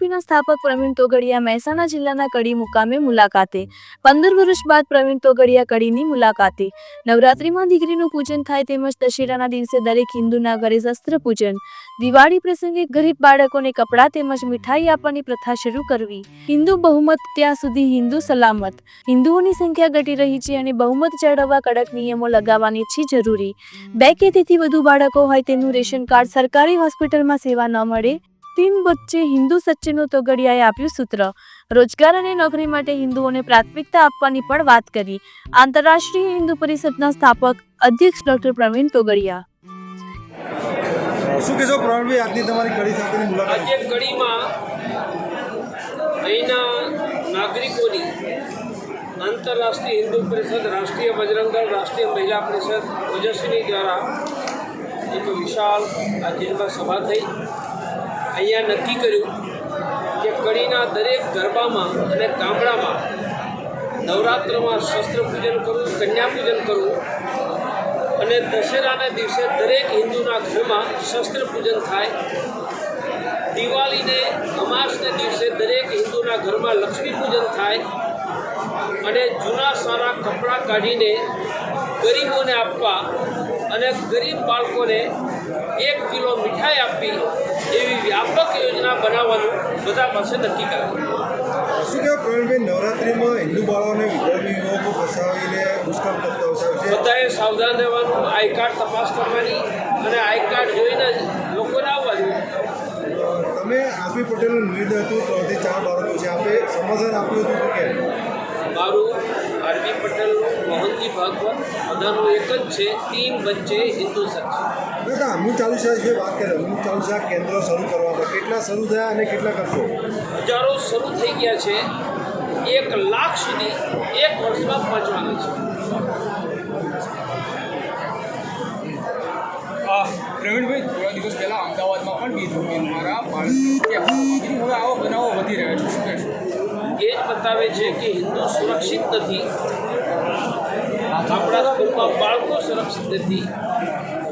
સ્થાપક પ્રવીણ તોગડિયા મહેસાણા જિલ્લાના કડી મુકામે મુલાકાતે. પંદર વર્ષ બાદ પ્રવીણ તોગડિયા કડીની મુલાકાતે. નવરાત્રીમાં દીકરીનું પૂજન થાય તેમજ દશેરાના દિવસે દરેક હિન્દુના ઘરે શસ્ત્ર પૂજન દિવાળી પ્રસંગે ગરીબ બાળકોને કપડાં તેમજ મીઠાઈ આપવાની પ્રથા શરૂ કરવી. હિન્દુ બહુમત ત્યાં સુધી હિન્દુ સલામત. હિન્દુઓની સંખ્યા ઘટી રહી છે અને બહુમત જાળવવા કડક નિયમો લગાવવાની છે જરૂરી. બે કે તેથી વધુ બાળકો હોય તેનું રેશન કાર્ડ સરકારી હોસ્પિટલમાં સેવા ન મળે તીન વચ્ચે હિન્દુ સચ્ચેનો તોગડિયાએ આપ્યું સૂત્ર. રોજગાર અને નોકરી માટે હિન્દુઓને પ્રાથમિકતા આપવાની પણ વાત કરી. આંતરરાષ્ટ્રીય હિન્દુ પરિષદના સ્થાપક અધ્યક્ષ ડોક્ટર પ્રવીણ તોગડિયા. શું કહેશો પ્રવીણભાઈ આજની તમારી કડી સાથેની મુલાકાત? આજે કડીમાં અહીંના નાગરિકોની આંતરરાષ્ટ્રીય હિન્દુ પરિષદ રાષ્ટ્રીય બજરંગ દળ રાષ્ટ્રીય મહિલા પરિષદ ઓજસ્વીની દ્વારા એક વિશાળ આ જિલ્લા સભા થઈ. અહીંયા નક્કી કર્યું કે કડીના દરેક ગરબામાં અને ગામડામાં નવરાત્રમાં શસ્ત્ર પૂજન કરવું, કન્યા પૂજન કરવું અને દશેરાના દિવસે દરેક હિન્દુના ઘરમાં શસ્ત્ર પૂજન થાય. દિવાળીને અમાસને દિવસે દરેક હિન્દુના ઘરમાં લક્ષ્મી પૂજન થાય અને જૂના સારા કપડાં કાઢીને ગરીબોને આપવા અને ગરીબ બાળકોને એક કિલો મીઠાઈ આપવી એવી વ્યાપક યોજના બનાવવાનું બધા પાસે નક્કી કર્યું. શું કહેવાય પ્રવીણભાઈ નવરાત્રિમાં હિન્દુ બાળકોને વિદ્યાર્થી યુવકો ફસાવીને દુષ્કર્મ કરતા હોય છે? બધાએ સાવધાન રહેવાનું આઈ કાર્ડ તપાસ કરવાની અને આઈ કાર્ડ જોઈને જ લોકોને આવવા જોઈએ તમે આપી પટેલનું નિવેદન હતું ત્રણથી ચાર બાળકો છે. આપે સમાધાન આપ્યું હતું કેમ મારું આરબી પટેલનું મોહનજી ભાગવત બધાનું એક જ છે ટીમ વચ્ચે હિન્દુ સચ હું અમૃત ચાલીસા વિશે વાત કરે અમૃત ચાલીસા કેન્દ્ર શરૂ કરવા હતા કેટલા શરૂ થયા અને કેટલા કરશો? હજારો શરૂ થઈ ગયા છે એક લાખ સુધી એક વર્ષમાં પહોંચવાના છે. પ્રવીણભાઈ થોડા દિવસ પહેલાં અમદાવાદમાં પણ કીધું કે મારા બાળકો હવે આવા બનાવો વધી રહ્યા છે શું કહેશો? એ જ બતાવે છે કે હિન્દુ સુરક્ષિત નથી. આપણા સ્કૂલમાં બાળકો સુરક્ષિત નથી.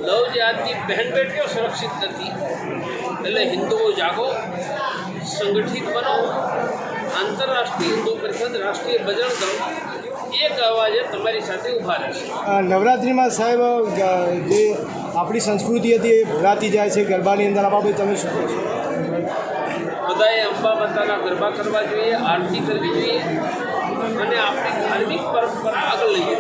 લવ જાતની બહેન બેટીઓ સુરક્ષિત નથી. એટલે હિન્દુઓ જાગો, સંગઠિત બનો, આંતરરાષ્ટ્રીય હિન્દુ પરિષદ રાષ્ટ્રીય ભજન કરો. એક અવાજે તમારી સાથે ઊભા રહેશે. નવરાત્રિમાં સાહેબ જે આપણી સંસ્કૃતિ હતી એ ભૂલાતી જાય છે, ગરબાની અંદર. આ બાબતે તમે શું બધાએ અંબા માતાના ગરબા કરવા જોઈએ, આરતી કરવી જોઈએ અને આપણી ધાર્મિક પરંપરા આગળ લઈએ.